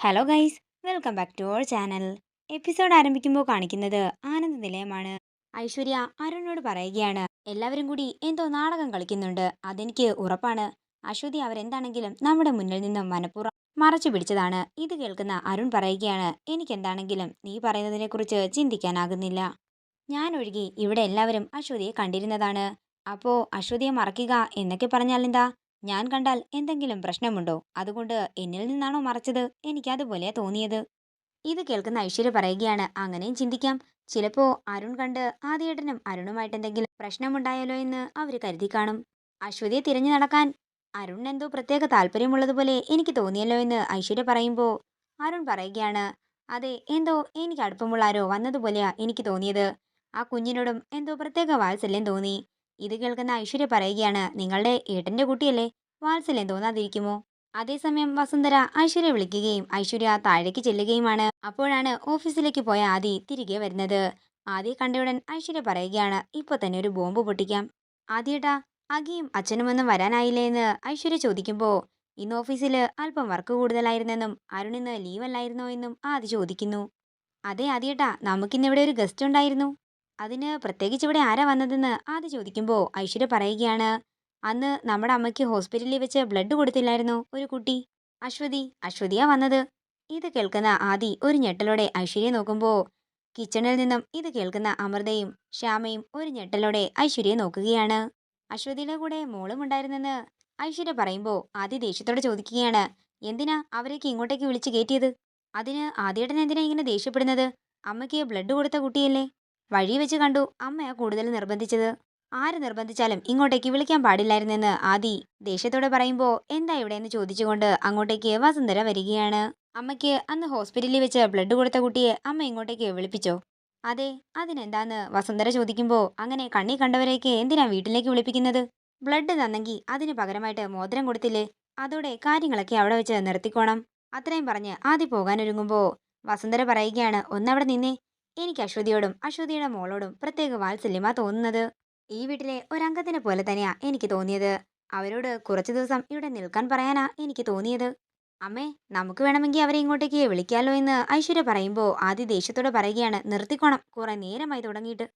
Hello guys welcome back to our channel episode ആരംഭിക്കുമ്പോൾ കാണിക്കുന്നത് ആനന്ദ നിലയമാണ്. ഐശ്വര്യ അരുണിനോട് പറയുകയാണ് എല്ലാവരും കൂടി എന്തോ നാടകം കളിക്കുന്നുണ്ട്. അതെനിക്ക് ഉറപ്പാണ്. അശ്വതി അവരെന്താണെങ്കിലും നമ്മുടെ മുന്നിൽ നിന്നും മനഃപൂർവം മറച്ചു പിടിച്ചതാണ്. ഇത് കേൾക്കുന്ന അരുൺ പറയുകയാണ് എനിക്കെന്താണെങ്കിലും നീ പറയുന്നതിനെക്കുറിച്ച് ചിന്തിക്കാനാകുന്നില്ല. ഞാൻ ഒഴികെ ഇവിടെ എല്ലാവരും അശ്വതിയെ കണ്ടിരുന്നതാണ്. അപ്പോൾ അശ്വതിയെ മറക്കുക എന്നൊക്കെ പറഞ്ഞാൽ എന്താ? ഞാൻ കണ്ടാൽ എന്തെങ്കിലും പ്രശ്നമുണ്ടോ? അതുകൊണ്ട് എന്നിൽ നിന്നാണോ മറച്ചത്? എനിക്കതുപോലെ തോന്നിയത്. ഇത് കേൾക്കുന്ന ഐശ്വര്യ പറയുകയാണ് അങ്ങനെയും ചിന്തിക്കാം. ചിലപ്പോ അരുൺ കണ്ട് ആദ്യേട്ടനും അരുണുമായിട്ട് എന്തെങ്കിലും പ്രശ്നമുണ്ടായാലോ എന്ന് അവർ കരുതി കാണും. അശ്വതിയെ തിരഞ്ഞു നടക്കാൻ അരുൺ എന്തോ പ്രത്യേക താല്പര്യമുള്ളതുപോലെ എനിക്ക് തോന്നിയല്ലോ എന്ന് ഐശ്വര്യ പറയുമ്പോൾ അരുൺ പറയുകയാണ് അതെ എന്തോ എനിക്ക് അടുപ്പമുള്ള ആരോ വന്നതുപോലെയാ എനിക്ക് തോന്നിയത്. ആ കുഞ്ഞിനോടും എന്തോ പ്രത്യേക വാത്സല്യം തോന്നി. ഇത് കേൾക്കുന്ന ഐശ്വര്യ പറയുകയാണ് നിങ്ങളുടെ ഏട്ടന്റെ കുട്ടിയല്ലേ? വാത്സല്യം തോന്നാതിരിക്കുമോ? അതേസമയം വസുന്ധര ഐശ്വര്യ വിളിക്കുകയും ഐശ്വര്യ താഴേക്ക് ചെല്ലുകയുമാണ്. അപ്പോഴാണ് ഓഫീസിലേക്ക് പോയ ആദി തിരികെ വരുന്നത്. ആദി കണ്ടയുടൻ ഐശ്വര്യ പറയുകയാണ് ഇപ്പൊ തന്നെ ഒരു ബോംബ് പൊട്ടിക്കാം. ആദ്യേട്ടാ അഗിയും അച്ഛനുമൊന്നും വരാനായില്ലേ എന്ന്? ഐശ്വര്യ ചോദിക്കുമ്പോൾ ഇന്ന് ഓഫീസിൽ അല്പം വർക്ക് കൂടുതലായിരുന്നെന്നും അരുണിന്ന് ലീവ് അല്ലായിരുന്നോ എന്നും ആദി ചോദിക്കുന്നു. അതെ ആദ്യേട്ടാ നമുക്കിന്നിവിടെ ഒരു ഗസ്റ്റ് ഉണ്ടായിരുന്നു. അതിന് പ്രത്യേകിച്ച് ഇവിടെ ആരാ വന്നതെന്ന് ആദ്യ ചോദിക്കുമ്പോൾ ഐശ്വര്യ പറയുകയാണ് അന്ന് നമ്മുടെ അമ്മയ്ക്ക് ഹോസ്പിറ്റലിൽ വെച്ച് ബ്ലഡ് കൊടുത്തില്ലായിരുന്നു ഒരു കുട്ടി? അശ്വതി അശ്വതിയാ വന്നത്. ഇത് കേൾക്കുന്ന ആദി ഒരു ഞെട്ടലോടെ ഐശ്വര്യ നോക്കുമ്പോൾ കിച്ചണിൽ നിന്നും ഇത് കേൾക്കുന്ന അമൃതയും ശ്യാമയും ഒരു ഞെട്ടലോടെ ഐശ്വര്യയെ നോക്കുകയാണ്. അശ്വതിയുടെ കൂടെ മോളും ഉണ്ടായിരുന്നെന്ന്? ഐശ്വര്യ പറയുമ്പോൾ ആദി ദേഷ്യത്തോടെ ചോദിക്കുകയാണ് എന്തിനാ അവരേക്ക് ഇങ്ങോട്ടേക്ക് വിളിച്ച് കയറ്റിയത് അതിന് ആദ്യേട്ടൻ എന്തിനാ ഇങ്ങനെ ദേഷ്യപ്പെടുന്നത്? അമ്മയ്ക്ക് ബ്ലഡ് കൊടുത്ത കുട്ടിയല്ലേ? വഴി വെച്ച് കണ്ടു. അമ്മയാ കൂടുതൽ നിർബന്ധിച്ചത്. ആര് നിർബന്ധിച്ചാലും ഇങ്ങോട്ടേക്ക് വിളിക്കാൻ പാടില്ലായിരുന്നെന്ന് ആദി ദേഷ്യത്തോടെ പറയുമ്പോൾ എന്താ ഇവിടെ എന്ന് ചോദിച്ചുകൊണ്ട് അങ്ങോട്ടേക്ക് വസുന്ധര വരികയാണ്. അമ്മയ്ക്ക് അന്ന് ഹോസ്പിറ്റലിൽ വെച്ച് ബ്ലഡ് കൊടുത്ത കുട്ടിയെ അമ്മ ഇങ്ങോട്ടേക്ക് വിളിപ്പിച്ചോ? അതെ അതിനെന്താന്ന്? വസുന്ധര ചോദിക്കുമ്പോൾ അങ്ങനെ കണ്ണി കണ്ടവരെയൊക്കെ എന്തിനാ വീട്ടിലേക്ക് വിളിപ്പിക്കുന്നത്? ബ്ലഡ് തന്നെങ്കിൽ അതിന് പകരമായിട്ട് മോതിരം കൊടുത്തില്ലേ? അതോടെ കാര്യങ്ങളൊക്കെ അവിടെ വെച്ച് നിർത്തിക്കോണം. അത്രയും പറഞ്ഞ് ആദ്യം പോകാനൊരുങ്ങുമ്പോൾ വസുന്ധര പറയുകയാണ് ഒന്നവിടെ നിന്നേ. എനിക്ക് അശ്വതിയോടും അശ്വതിയുടെ മോളോടും പ്രത്യേക വാത്സല്യമാ തോന്നുന്നത്. ഈ വീട്ടിലെ ഒരംഗത്തിനെ പോലെ തന്നെയാ എനിക്ക് തോന്നിയത്. അവരോട് കുറച്ചു ദിവസം ഇവിടെ നിൽക്കാൻ പറയാനാ എനിക്ക് തോന്നിയത്. അമ്മേ നമുക്ക് വേണമെങ്കിൽ അവരെ ഇങ്ങോട്ടേക്ക് വിളിക്കാലോ എന്ന് ഐശ്വര്യ പറയുമ്പോൾ ആദ്യ ദേഷ്യത്തോടെ പറയുകയാണ് നിർത്തിക്കോണം കുറെ നേരമായി തുടങ്ങിയിട്ട്.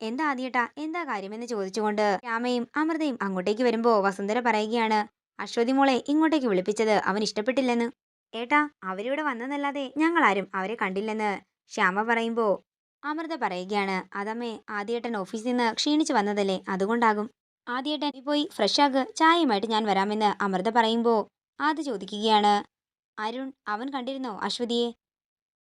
എന്താ ആദ്യേട്ടാ എന്താ കാര്യമെന്ന് ചോദിച്ചുകൊണ്ട് രാമയും അമൃതയും അങ്ങോട്ടേക്ക് വരുമ്പോൾ വസുന്ധര പറയുകയാണ് അശ്വതി മോളെ ഇങ്ങോട്ടേക്ക് വിളിപ്പിച്ചത് അവൻ ഇഷ്ടപ്പെട്ടില്ലെന്ന്. ഏട്ടാ അവരിവിടെ വന്നതല്ലാതെ ഞങ്ങളാരും അവരെ കണ്ടില്ലെന്ന്. ശ്യാമ പറയുമ്പോൾ അമൃത പറയുകയാണ്. അതമ്മേ ആദ്യേട്ടൻ ഓഫീസിൽ നിന്ന് ക്ഷീണിച്ചു വന്നതല്ലേ? അതുകൊണ്ടാകും. ആദ്യേട്ടൻ പോയി ഫ്രഷ് ആക് ചായയുമായിട്ട് ഞാൻ വരാമെന്ന് അമൃത പറയുമ്പോൾ ആദ്യ ചോദിക്കുകയാണ്. അരുൺ അവൻ കണ്ടിരുന്നോ അശ്വതിയെ?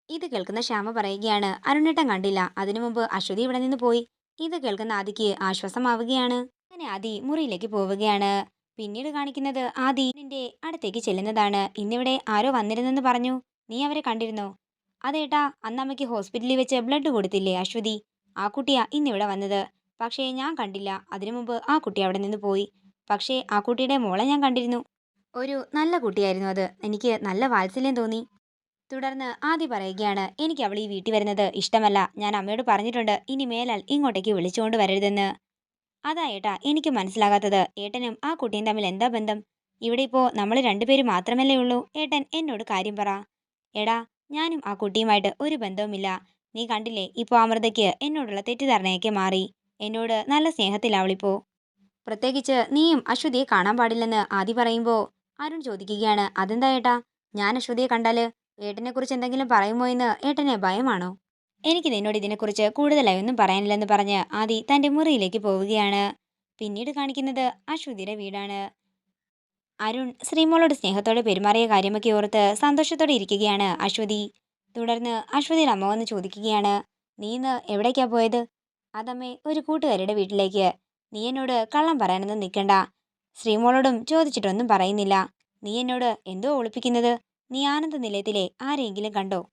ഇത് കേൾക്കുന്ന ശ്യാമ പറയുകയാണ് അരുണേട്ടൻ കണ്ടില്ല. അതിനു മുമ്പ് അശ്വതി ഇവിടെ നിന്ന് പോയി. ഇത് കേൾക്കുന്ന ആദിക്ക് ആശ്വാസമാവുകയാണ്. അങ്ങനെ ആദി മുറിയിലേക്ക് പോവുകയാണ്. പിന്നീട് കാണിക്കുന്നത് ആദി നിന്റെ അടുത്തേക്ക് ചെല്ലുന്നതാണ്. ഇന്നിവിടെ ആരോ വന്നിരുന്നെന്ന് പറഞ്ഞു. നീ അവരെ കണ്ടിരുന്നോ? അതേട്ടാ അന്നമ്മയ്ക്ക് ഹോസ്പിറ്റലിൽ വെച്ച് ബ്ലഡ് കൊടുത്തില്ലേ അശ്വതി? ആ കുട്ടിയാ ഇന്നിവിടെ വന്നത്. പക്ഷേ ഞാൻ കണ്ടില്ല. അതിനു മുമ്പ് ആ കുട്ടി അവിടെ നിന്ന് പോയി. പക്ഷേ ആ കുട്ടിയുടെ മോളെ ഞാൻ കണ്ടിരുന്നു. ഒരു നല്ല കുട്ടിയായിരുന്നു അത്. എനിക്ക് നല്ല വാത്സല്യം തോന്നി. തുടർന്ന് ആദ്യ പറയുകയാണ് എനിക്ക് അവൾ ഈ വീട്ടിൽ വരുന്നത് ഇഷ്ടമല്ല. ഞാൻ അമ്മയോട് പറഞ്ഞിട്ടുണ്ട് ഇനി മേലാൽ ഇങ്ങോട്ടേക്ക് വിളിച്ചുകൊണ്ട് വരരുതെന്ന്. അതാ ഏട്ടാ എനിക്ക് മനസ്സിലാകാത്തത്. ഏട്ടനും ആ കുട്ടിയും തമ്മിൽ എന്താ ബന്ധം? ഇവിടെ ഇപ്പോൾ നമ്മൾ രണ്ടുപേര് മാത്രമല്ലേ ഉള്ളൂ. ഏട്ടൻ എന്നോട് കാര്യം പറ. എടാ ഞാനും ആ കുട്ടിയുമായിട്ട് ഒരു ബന്ധവുമില്ല. നീ കണ്ടില്ലേ ഇപ്പോൾ അമൃതയ്ക്ക് എന്നോടുള്ള തെറ്റിദ്ധാരണയൊക്കെ മാറി. എന്നോട് നല്ല സ്നേഹത്തിലാവളിപ്പോ പ്രത്യേകിച്ച് നീയും അശ്വതിയെ കാണാൻ പാടില്ലെന്ന് ആദി പറയുമ്പോൾ അരുൺ ചോദിക്കുകയാണ് അതെന്താ ഏട്ടാ? ഞാൻ അശ്വതിയെ കണ്ടാൽ ഏട്ടനെക്കുറിച്ച് എന്തെങ്കിലും പറയുമോ എന്ന് ഏട്ടനെ ഭയമാണോ? എനിക്ക് നിന്നോട് ഇതിനെക്കുറിച്ച് കൂടുതലായി ഒന്നും പറയാനില്ലെന്ന് പറഞ്ഞ് ആദി തന്റെ മുറിയിലേക്ക് പോവുകയാണ്. പിന്നീട് കാണിക്കുന്നത് അശ്വതിയുടെ വീടാണ്. അരുൺ ശ്രീമോളോട് സ്നേഹത്തോടെ പെരുമാറിയ കാര്യമൊക്കെ ഓർത്ത് സന്തോഷത്തോടെ ഇരിക്കുകയാണ് അശ്വതി. തുടർന്ന് അശ്വതി അമ്മ വന്ന് ചോദിക്കുകയാണ് നീ ഇന്ന് എവിടേക്കാ പോയത്? അതമ്മേ ഒരു കൂട്ടുകാരുടെ വീട്ടിലേക്ക്. നീ എന്നോട് കള്ളം പറയാനൊന്നും നിൽക്കണ്ട. ശ്രീമോളോടും ചോദിച്ചിട്ടൊന്നും പറയുന്നില്ല. നീ എന്നോട് എന്തോ ഒളിപ്പിക്കുന്നത്? നീ ആനന്ദ നിലയത്തിലെ ആരെയെങ്കിലും കണ്ടോ?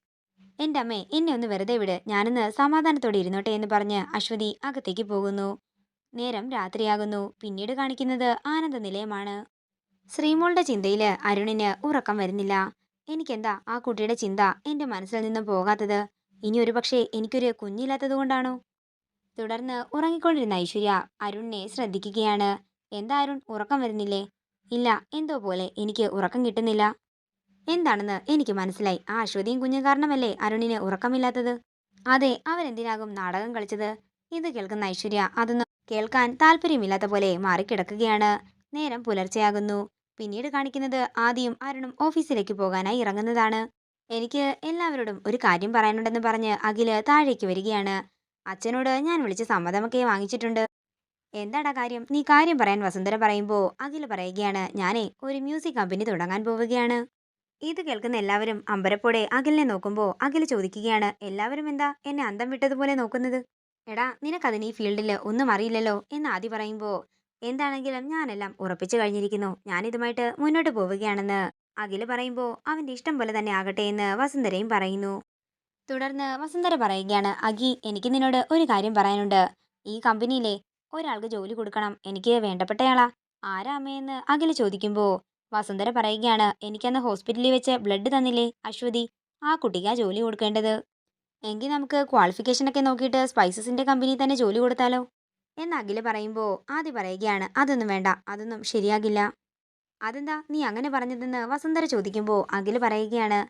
എന്റെ അമ്മേ എന്നെ ഒന്ന് വെറുതെ വിട്. ഞാനിന്ന് സമാധാനത്തോടെ ഇരുന്നോട്ടെ എന്ന് പറഞ്ഞ് അശ്വതി അകത്തേക്ക് പോകുന്നു. നേരം രാത്രിയാകുന്നു. പിന്നീട് കാണിക്കുന്നത് ആനന്ദ നിലയമാണ്. ശ്രീമോളുടെ ചിന്തയിൽ അരുണിന് ഉറക്കം വരുന്നില്ല. എനിക്കെന്താ? ആ കുട്ടിയുടെ ചിന്ത എന്റെ മനസ്സിൽ നിന്നും പോകാത്തത്? ഇനി ഒരു പക്ഷേ എനിക്കൊരു കുഞ്ഞില്ലാത്തത് കൊണ്ടാണോ? തുടർന്ന് ഉറങ്ങിക്കൊണ്ടിരുന്ന ഐശ്വര്യ അരുണിനെ ശ്രദ്ധിക്കുകയാണ്. എന്താ അരുൺ? ഉറക്കം വരുന്നില്ലേ? ഇല്ല എന്തോ പോലെ. എനിക്ക് ഉറക്കം കിട്ടുന്നില്ല. എന്താണെന്ന് എനിക്ക് മനസ്സിലായി. ആ അശ്വതിയും കുഞ്ഞും കാരണമല്ലേ അരുണിന് ഉറക്കമില്ലാത്തത്? അതെ അവരെന്തിനാകും നാടകം കളിച്ചത്? ഇത് കേൾക്കുന്ന ഐശ്വര്യ അതൊന്നും കേൾക്കാൻ താല്പര്യമില്ലാത്ത പോലെ മാറിക്കിടക്കുകയാണ്. നേരം പുലർച്ചെയാകുന്നു. പിന്നീട് കാണിക്കുന്നത് ആദ്യം അരുണും ഓഫീസിലേക്ക് പോകാനായി ഇറങ്ങുന്നതാണ്. എനിക്ക് എല്ലാവരോടും ഒരു കാര്യം പറയാനുണ്ടെന്ന് പറഞ്ഞ് അഖിൽ താഴേക്ക് വരികയാണ്. അച്ഛനോട് ഞാൻ വിളിച്ച് സമ്മതമൊക്കെ വാങ്ങിച്ചിട്ടുണ്ട്. എന്താടാ കാര്യം? നീ കാര്യം പറയാൻ വസുന്ധര പറയുമ്പോൾ അഖിൽ പറയുകയാണ്. ഞാനേ ഒരു മ്യൂസിക് കമ്പനി തുടങ്ങാൻ പോവുകയാണ്. ഇത് കേൾക്കുന്ന എല്ലാവരും അമ്പരപ്പോടെ അഖിലിനെ നോക്കുമ്പോൾ അഖിൽ ചോദിക്കുകയാണ്. എല്ലാവരും എന്താ എന്നെ അന്തം വിട്ടതുപോലെ നോക്കുന്നത്? എടാ നിനക്കതിന് ഈ ഫീൽഡിൽ ഒന്നും അറിയില്ലല്ലോ എന്ന് ആദ്യം പറയുമ്പോൾ എന്താണെങ്കിലും ഞാനെല്ലാം ഉറപ്പിച്ചു കഴിഞ്ഞിരിക്കുന്നു. ഞാനിതുമായിട്ട് മുന്നോട്ട് പോവുകയാണെന്ന് അഖിൽ പറയുമ്പോൾ അവന്റെ ഇഷ്ടം പോലെ തന്നെ ആകട്ടെ എന്ന് വസുന്ധരയും പറയുന്നു. തുടർന്ന് വസുന്ധര പറയുകയാണ് അഖി എനിക്ക് നിന്നോട് ഒരു കാര്യം പറയാനുണ്ട്. ഈ കമ്പനിയിലെ ഒരാൾക്ക് ജോലി കൊടുക്കണം. എനിക്ക് വേണ്ടപ്പെട്ടയാളാ. ആരാ അമ്മയെന്ന് അഖിൽ ചോദിക്കുമ്പോൾ വസുന്ധര പറയുകയാണ് എനിക്കന്ന് ഹോസ്പിറ്റലിൽ വെച്ച് ബ്ലഡ് തന്നില്ലേ അശ്വതി? ആ കുട്ടിക്കാ ജോലി കൊടുക്കേണ്ടത്. എങ്കിൽ നമുക്ക് ക്വാളിഫിക്കേഷനൊക്കെ നോക്കിയിട്ട് സ്പൈസസിന്റെ കമ്പനി തന്നെ ജോലി കൊടുത്താലോ? എന്ന് അഖിൽ പറയുമ്പോൾ ആദ്യ പറയുകയാണ് അതൊന്നും വേണ്ട അതൊന്നും ശരിയാകില്ല. അതെന്താ നീ അങ്ങനെ പറഞ്ഞതെന്ന് വസുന്ധര ചോദിക്കുമ്പോൾ അഖിൽ പറയുകയാണ്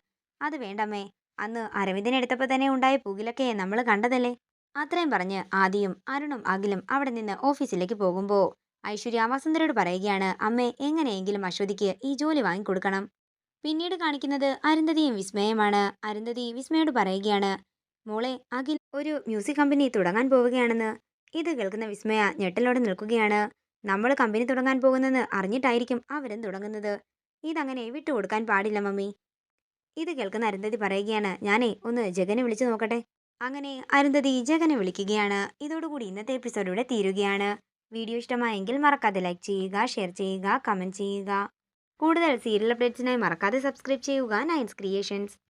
അത് വേണ്ടമ്മേ അന്ന് അരവിന്ദനെ എടുത്തപ്പോൾ തന്നെ ഉണ്ടായ പുകിലൊക്കെ നമ്മൾ കണ്ടതല്ലേ? അത്രയും പറഞ്ഞ് ആദിയും അരുണും അഖിലും അവിടെ നിന്ന് ഓഫീസിലേക്ക് പോകുമ്പോൾ ഐശ്വര്യ വസുന്ധരയോട് പറയുകയാണ് അമ്മേ എങ്ങനെയെങ്കിലും അശ്വതിക്ക് ഈ ജോലി വാങ്ങിക്കൊടുക്കണം. പിന്നീട് കാണിക്കുന്നത് അരുന്ധതിയും വിസ്മയമാണ്. അരുന്ധതി വിസ്മയോട് പറയുകയാണ് മോളെ അഖിൽ ഒരു മ്യൂസിക് കമ്പനി തുടങ്ങാൻ പോവുകയാണെന്ന്. ഇത് കേൾക്കുന്ന വിസ്മയ ഞെട്ടലോടെ നിൽക്കുകയാണ്. നമ്മൾ കമ്പനി തുടങ്ങാൻ പോകുന്നെന്ന് അറിഞ്ഞിട്ടായിരിക്കും അവരും തുടങ്ങുന്നത്. ഇതങ്ങനെ വിട്ടുകൊടുക്കാൻ പാടില്ല മമ്മി. ഇത് കേൾക്കുന്ന അരുന്ധതി പറയുകയാണ്. ഞാനേ ഒന്ന് ജഗനെ വിളിച്ചു നോക്കട്ടെ. അങ്ങനെ അരുന്ധതി ജഗനെ വിളിക്കുകയാണ്. ഇതോടുകൂടി ഇന്നത്തെ എപ്പിസോഡ് തീരുകയാണ്. വീഡിയോ ഇഷ്ടമായെങ്കിൽ മറക്കാതെ ലൈക്ക് ചെയ്യുക ഷെയർ ചെയ്യുക കമന്റ് ചെയ്യുക. കൂടുതൽ സീരിയൽ അപ്ഡേറ്റ്സിനായി മറക്കാതെ സബ്സ്ക്രൈബ് ചെയ്യുക നയൻസ് ക്രിയേഷൻസ്